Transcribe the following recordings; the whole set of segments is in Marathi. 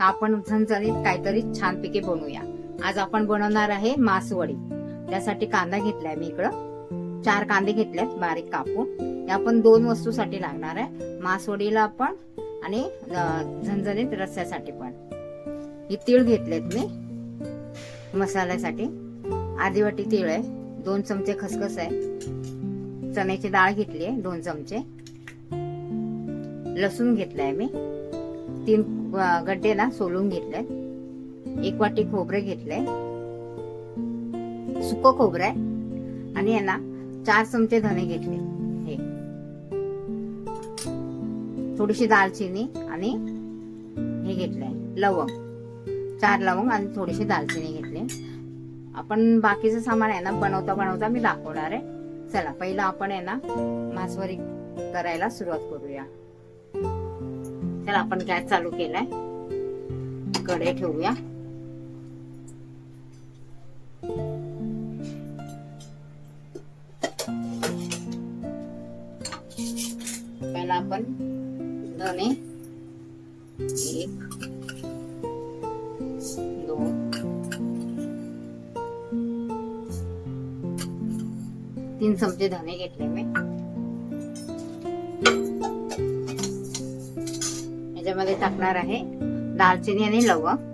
तर आपण झणझणीत काहीतरी छानपैकी बनवूया. आज आपण बनवणार आहे मासवडी. त्यासाठी कांदा घेतलाय मी इकडं. चार कांदे घेतलेत बारीक कापून. हे आपण दोन वस्तूसाठी लागणार आहे. मासवडीला पण आणि झणझणीत रस्स्यासाठी पण. हे तीळ घेतलेत मी. मसाल्यासाठी. अर्धी वाटी तीळ आहे. दोन चमचे खसखस आहे. चण्याची डाळ घेतली आहे दोन चमचे. लसूण घेतलाय मी. तीन गड्डे ना सोलून घेतले एक वाटी खोबरे घेतलंय. सुक खोबरं आहे. आणि आहे ना चार चमचे धने घेतले. हे. थोडीशी दालचिनी आणि हे घेतलंय. लवंग. चार लवंग आणि थोडीशी दालचिनी घेतली. आपण बाकीचं सामान आहे ना बनवता बनवता मी दाखवणार आहे. चला पहिला आपण आहे ना मासवरी करायला सुरुवात करूया. चला आपण गॅस चालू केलाय. कडे ठेवूया. पहिला आपण धने एक दोन. तीन चमचे धने घेतले मी. मध्ये टाकणार आहे दालचिनी आणि लवंग.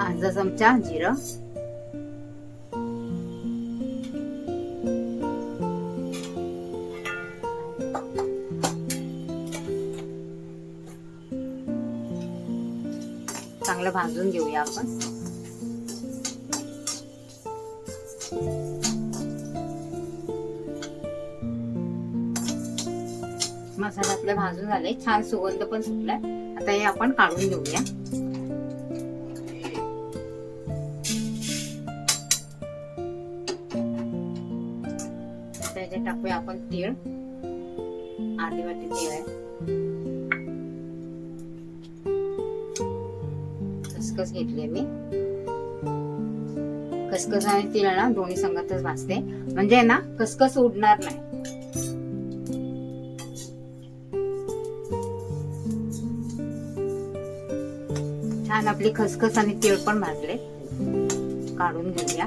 अर्धा चमचा जिरं. चांगलं भाजून घेऊया आपण. मसाला आपले भाजून झालंय. छान सुगंध पण सुटलाय. आता हे आपण काढून घेऊया. त्याच्यात टाकूया आपण तीळ. अर्धी वाटी तीळ आहे. घेतले मी खसखस आणि तीळ ना दोन्ही संगतच भाजते. म्हणजे ना खसखस उडणार नाही. छान आपली खसखस आणि तीळ पण भाजले. काढून घेऊया.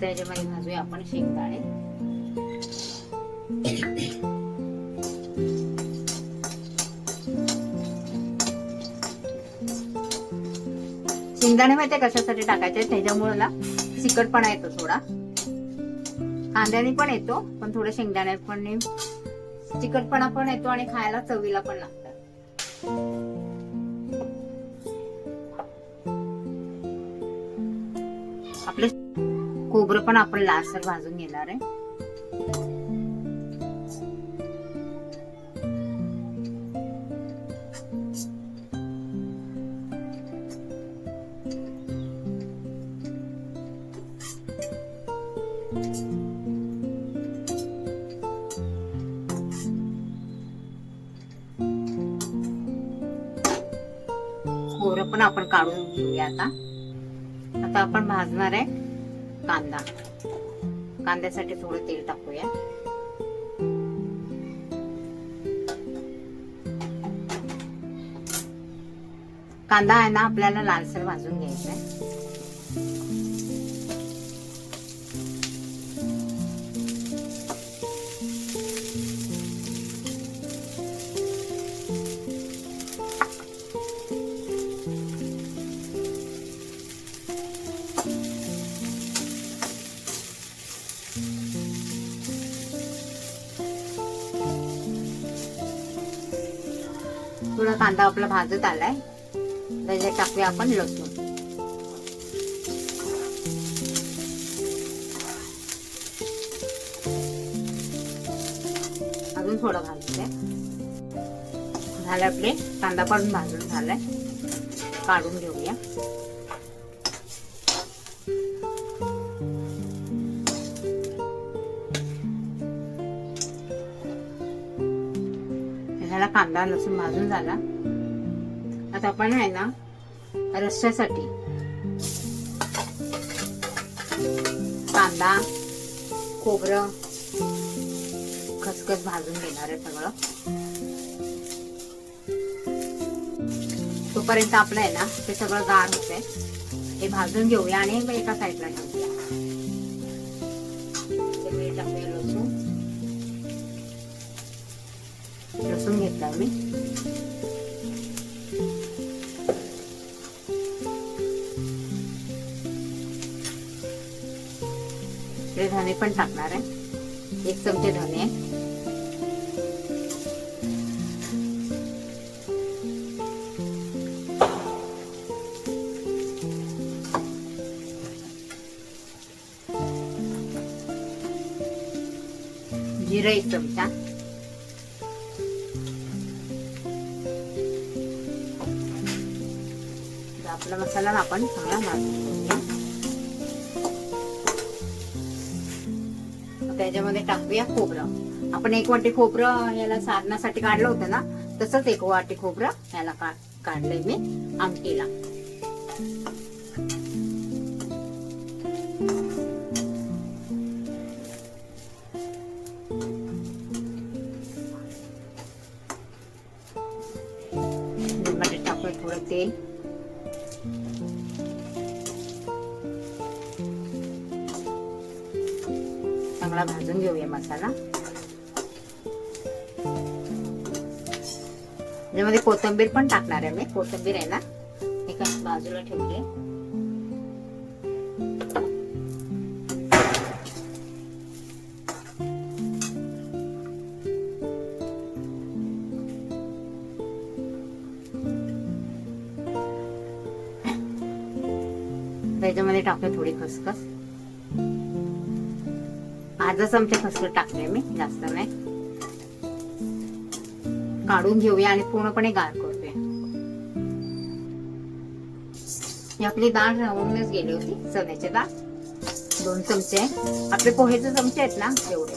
त्याच्यामध्ये भाजूया आपण शेंगदाणे. शेंगदाणे माहिती कशासाठी टाकायचे? त्याच्यामुळे ना सिकटपणा येतो थोडा. कांद्याने पण येतो पण थोडं शेंगदाणे पण चिकटपणा पण येतो आणि खायला चवीला पण लागतात आपले खोबरं पण आपण लालसर भाजून घेणार आहे. खोबरं पण आपण काढून घेऊया आता. आता आपण भाजणार आहे कांदा. कांद्यासाठी थोडं तेल टाकूया. कांदा आहे ना आपल्याला लालसर भाजून घ्यायचा आहे थोडा कांदा आपला भाजत आलाय. त्याच्यात टाकूया आपण लसूण. अजून थोडं भाजूया झालं आपले. कांदा पण भाजून झालाय. काढून घेऊया. कांदा लसूण भाजून झाला. आता आपण आहे ना रस्स्यासाठी कांदा खोबरं खसखस भाजून घेणार आहे सगळं. तोपर्यंत आपलं आहे ना ते सगळं गार होतंय. हे भाजून घेऊया आणि एका साईडला ठेवूया. टाकूया लसूण. लसूण घेतला मी ते धने पण टाकणार आहे एक चमचे धने जिरं एक चमचा मसाला आपण चांगला भाजून त्याच्यामध्ये टाकूया खोबरं. आपण एक वाटी खोबरं याला सारण्यासाठी काढलं होतं ना तसंच एक वाटी खोबरं याला काढलंय मी आमटीला. घेऊया मसाला त्याच्यामध्ये कोथिंबीर पण टाकणार आहे मी. कोथिंबीर आहे ना? एका बाजूला ठेवली त्याच्यामध्ये टाकूया थोडी खसखस. अर्धा चमचा खसखस टाकले मी जास्त नाही. काढून घेऊया आणि पूर्णपणे गार करूया ही आपली डाळ राहूनच गेली होती चण्याची डाळ दोन चमचे. आपले पोहेचे चमचे आहेत ना तेवढे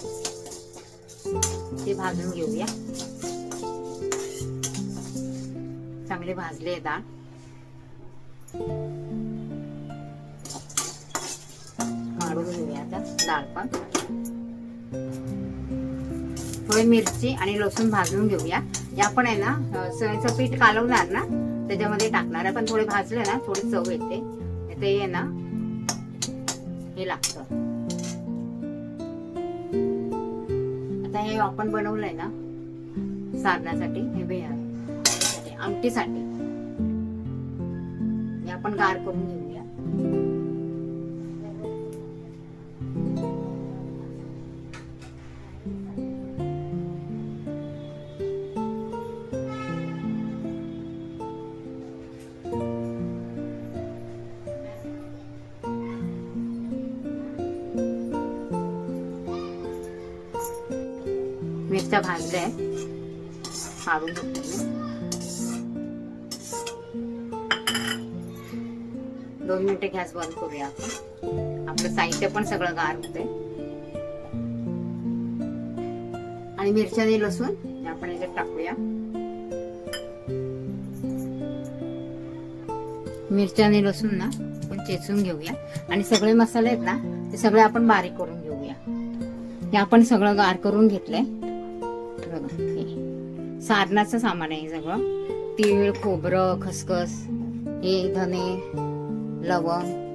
ते भाजून घेऊया. चांगले भाजले आहे डाळ आता डाळ पण. थोडी मिरची आणि लसूण भाजून घेऊया. या पण आहे ना अं, पीठ कालवणार ना त्याच्यामध्ये टाकणार आहे. पण थोडे भाजले ना थोडी चव येते. ते आहे ना हे लागतं. आता हे आपण बनवलंय ना सारण्यासाठी हे बे आमटीसाठी. हे आपण गार करून घेऊया. मिरच्या भाजल्या. आहेत काढून मी. दोन मिनिटे गॅस बंद करूया आपण. आपलं साहित्य पण सगळं गार होते आणि मिरच्या आणि लसूण आपण याच्यात टाकूया. मिरच्या आणि लसूण ना आपण चेचून घेऊया. आणि सगळे मसाले आहेत ना ते सगळे आपण बारीक करून घेऊया. हे आपण सगळं गार करून घेतलंय. बघा हे सामान आहे सगळं. तीळ खोबरं खसखस हे धने लवंग.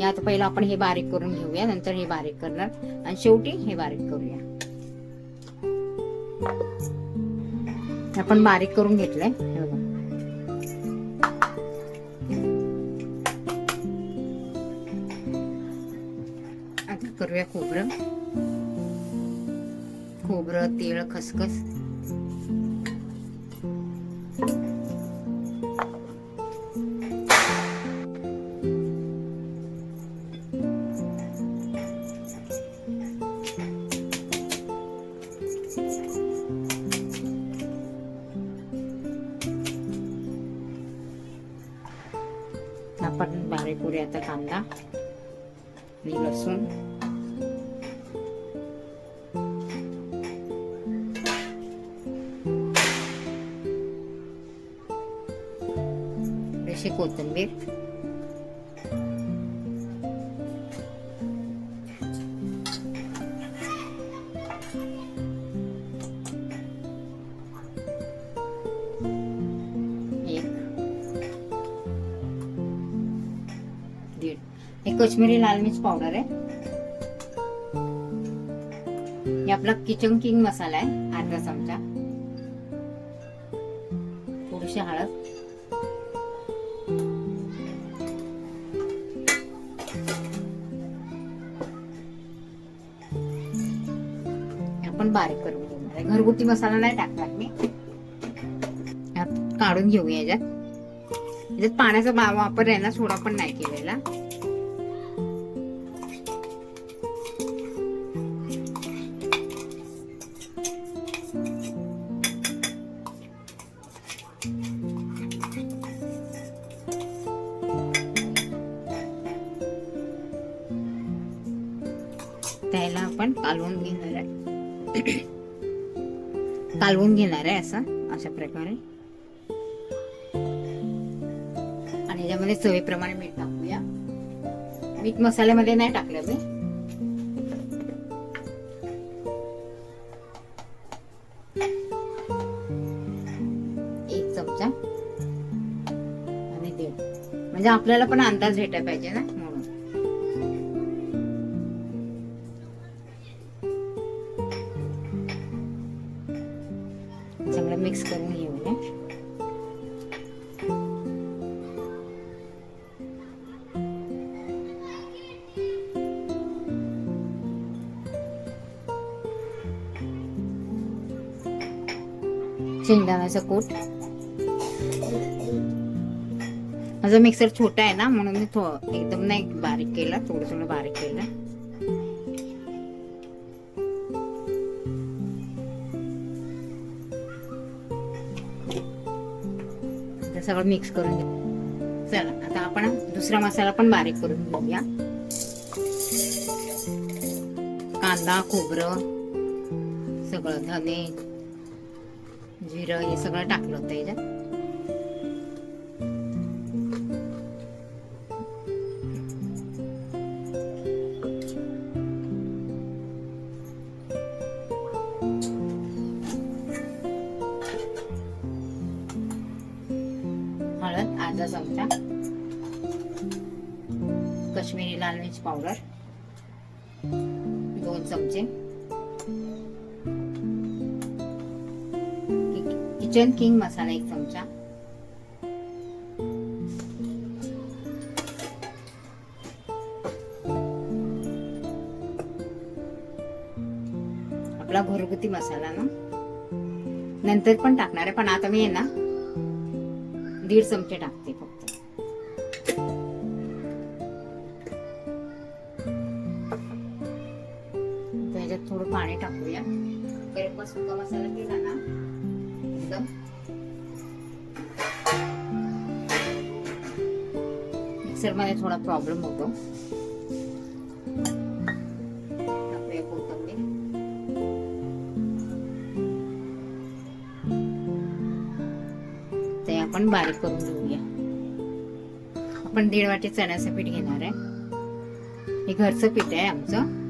या तर पहिलं आपण हे बारीक करून घेऊया नंतर हे बारीक करणार. आणि शेवटी हे बारीक करूया. आपण बारीक करून घेतलंय. हे बघा. आता करूया खोबरं. खोबरं तीळ खसखस. हे लाल मिर्च पावडर आहे. हे आपला किचन किंग मसाला आहे अर्धा चमचा. थोडीशी हळद. आपण बारीक करून घेणार आहे म्हणजे घरगुती मसाला नाही टाकणार मी. काढून घेऊ याच्यात. याच्यात पाण्याचा वापर आहे ना सोडा पण नाही केलेला. अशा प्रकारे. आणि याच्यामध्ये चवीप्रमाणे मीठ टाकूया. मीठ मसाल्यामध्ये नाही टाकलं मी. एक चमचा. आणि दीड. म्हणजे आपल्याला पण अंदाज भेटायला पाहिजे ना? शेंगदाण्याचा कूट. माझा मिक्सर छोटा आहे ना म्हणून मी थो एकदम नाही बारीक केला थोडं थोडं बारीक केलं. सगळं मिक्स करून घेऊ. चला आता आपण दुसरा मसाला पण बारीक करून घेऊया. कांदा खोबरं सगळं धने जिरं हे सगळं टाकलं होतं याच्यात. हळद अर्धा चमचा. काश्मीरी लाल मिर्च पावडर. दोन चमचे. किचन किंग मसाला एक चमचा आपला घरगुती मसाला ना? नंतर पण टाकणार आहे पण आता मी ना दीड चमचे टाकते फक्त. त्याच्यात थोडं पाणी टाकूया. कारण सुका मसाला केला ना एकदम मिक्सरमध्ये थोडा प्रॉब्लेम होतो. ते आपण बारीक करून घेऊया. आपण दीड वाटी चण्याचं पीठ घेणार आहे. हे घरचं पीठ आहे आमचं.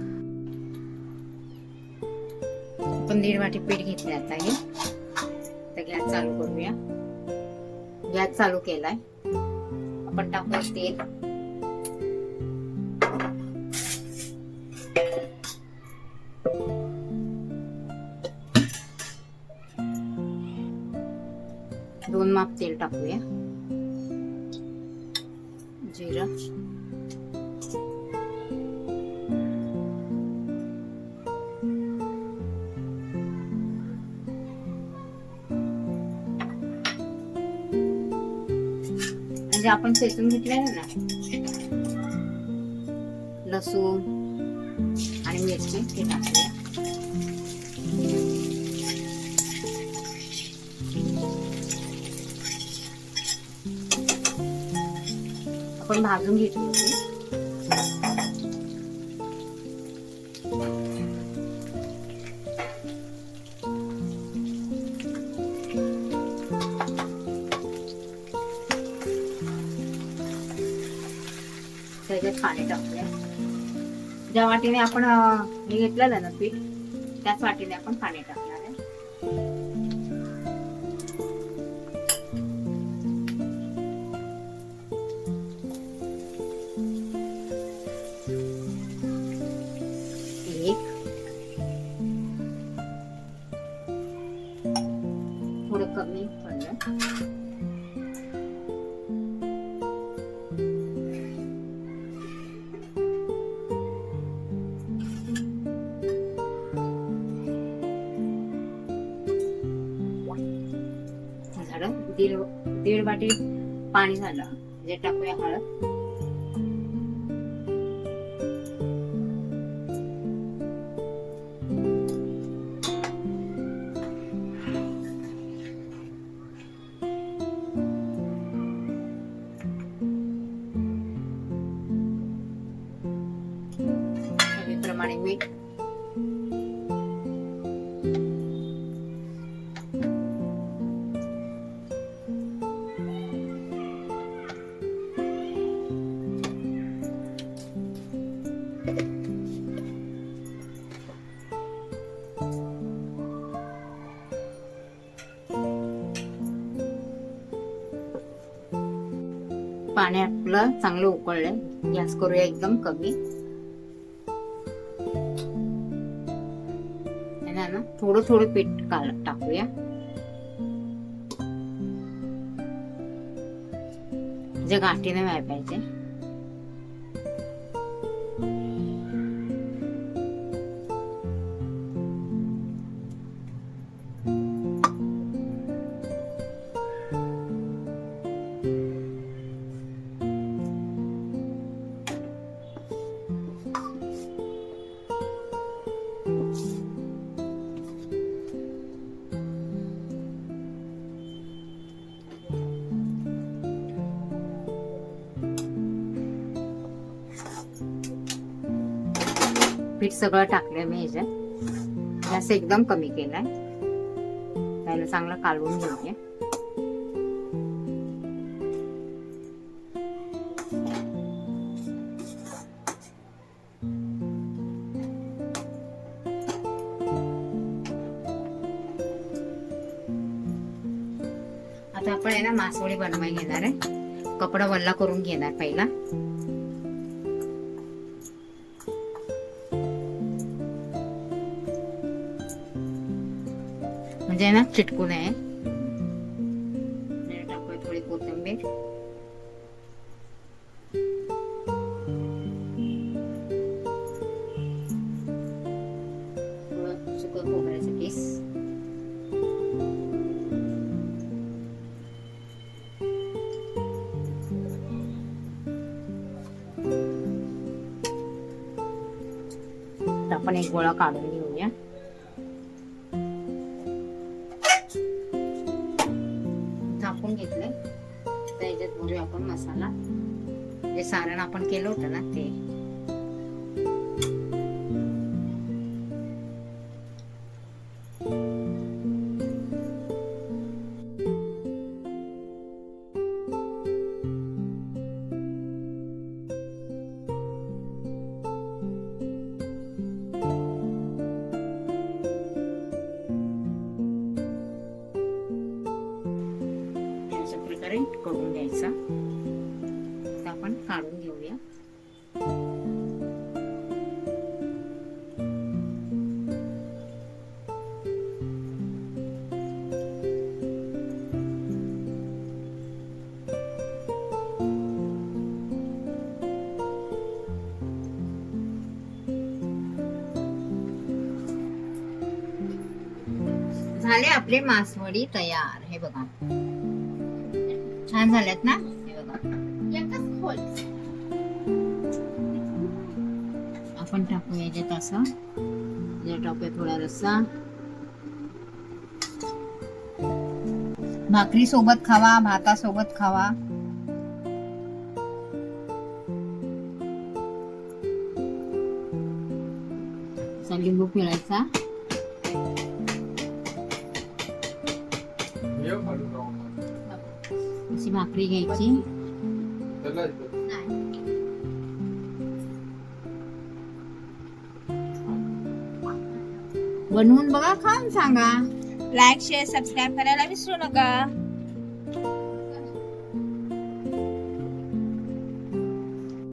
आपण दीड वाटी पीठ घेतले आता हे. गॅस चालू करूया. गॅस चालू केलाय. आपण टाकूया तेल. दोन माप तेल टाकूया. आपण शेतून घेतलेलं ना. लसूण आणि मिरची हे टाकूया. आपण भाजून घेतली होती. वाटीने आपण हे घेतलेलं ना पीठ त्याच वाटीने आपण पाणी टाकलं वाटी पाणी झालं. म्हणजे टाकूया हळद. पाणी आपलं चांगलं उकळलंय. गॅस करूया एकदम कमी. ना थोडं थोडं पीठ काल टाकूया. जे गाठीने व्हायला पाहिजे. पीठ सगळं टाकलंय मी ह्याच्यात गॅस एकदम कमी केलाय. त्याला चांगलं कालवून घेऊया. आता आपण आहे ना मासोळी बनवाय घेणार आहे. कपडा वल्ला करून घेणार पहिला. म्हणजे ना चिटकू नये. टाकूया थोडी कोथिंबीर. थोडं सुकं आपण एक गोळा काढून घेऊया. टाकून घेतलं. त्याच्यात भरूया आपण मसाला. जे सारण आपण केलं होतं ना ते. काढून घेऊया. झाले आपले मासवडी तयार. हे बघा. छान झाल्यात ना? आपण टाकूया याच्यात असं. याच्यात टाकूया थोडा रस्सा. भाकरी सोबत खावा. भाता सोबत खावा लिंबू पिळायचा अशी भाकरी घ्यायची. बनवून बघा खाऊन सांगा. लाईक शेअर सबस्क्राईब करायला विसरू नका.